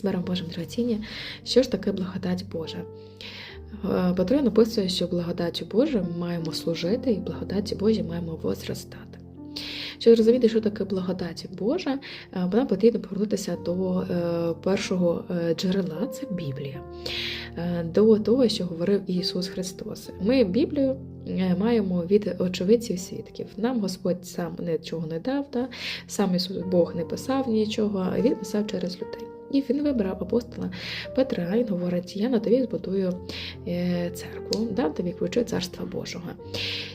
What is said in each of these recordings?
з миром Божим драгоціння. Що ж таке благодать Божа? Е, написує, що благодаті Божа ми маємо служити, і благодаті Божі маємо возростати. Щоб зрозуміти, що таке благодаті Божа, е, нам потрібно повернутися до е, першого джерела це Біблія, до того, що говорив Ісус Христос. Ми Біблію маємо від очевидців свідків. Нам Господь сам нічого не дав, да? сам Ісус Бог не писав нічого, Він писав через людей. І він вибрав апостола Петра і говорить: Я на тобі збудую е, церкву, дам тобі ключі царства Божого.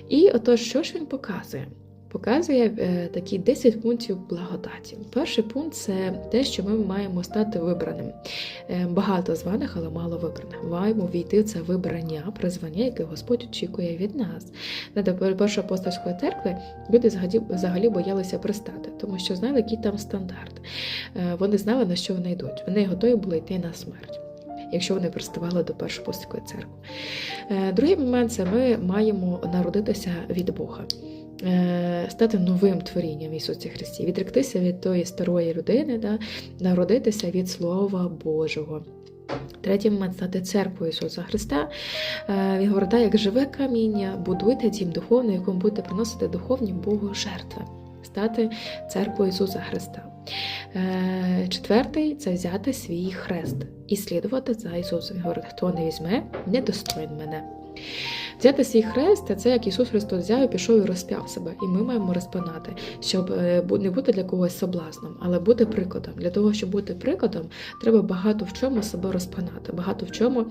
І отож, що ж він показує? Показує е, такі 10 пунктів благодаті. Перший пункт це те, що ми маємо стати вибраним. Е, Багато званих, але мало вибраних. Маємо війти в це вибрання, призвання, яке Господь очікує від нас. На до першої апостольської церкви люди взагалі боялися пристати, тому що знали, який там стандарт. Е, Вони знали, на що вони йдуть. Вони готові були йти на смерть. Якщо вони приставали до першої апостольської церкви. Е, Другий момент це ми маємо народитися від Бога. Е, Стати новим творінням Ісусі Христі, відректися від тої старої людини, да, народитися від Слова Божого. Третій момент стати церквою Ісуса Христа. Е, Він говорить, як живе каміння, будуйте дім духовний, якому будете приносити духовні Богу жертви, стати церквою Ісуса Христа. Е, Четвертий це взяти свій хрест і слідувати за Ісусом. Говорить, хто не візьме, не достоїн мене. Взяти свій хрест це як Ісус Христос взяв і пішов і розп'яв себе. І ми маємо розпинати, щоб е, не бути для когось соблазном, але бути прикладом. Для того, щоб бути прикладом, треба багато в чому себе розпинати, багато в чому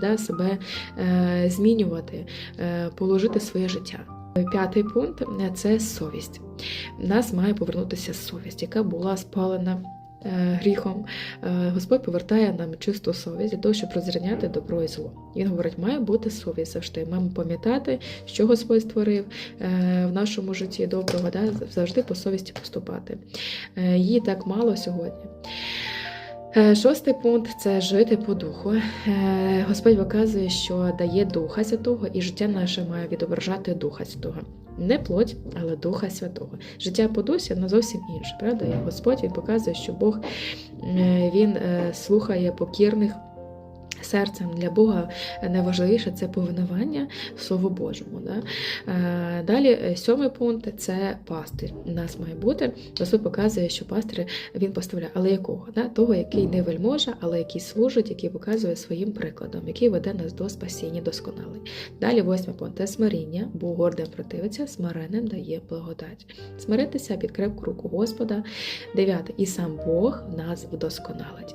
да, себе е, змінювати, е, положити своє життя. П'ятий пункт це совість. В нас має повернутися совість, яка була спалена. е, Гріхом Е, Господь повертає нам чисту совість для того, щоб розрізняти добро і зло. Він говорить, має бути совість завжди. Маємо пам'ятати, що Господь створив е, в нашому житті доброго, да? завжди по совісті поступати. Її так мало сьогодні. Е, Шостий пункт це жити по духу. Е, Господь показує, що дає Духа Святого, і життя наше має відображати Духа Святого. Не плоть, але Духа Святого. Життя по дусі воно зовсім інше, правда? І Господь він показує, що Бог е, він слухає покірних. Серцем для Бога найважливіше це повинування Слову Божому. Да? Е, Далі е, сьомий пункт це пастир. У нас має бути. Господь показує, що пастир він поставляє, але якого? Да? Того, який не вельможа, але який служить, який показує своїм прикладом, який веде нас до спасіння досконалий. Далі восьмий пункт це смиріння, бо гордим противиться, смиренним дає благодать. Смиритися під крепку руку Господа. Дев'яте, і сам Бог нас вдосконалить.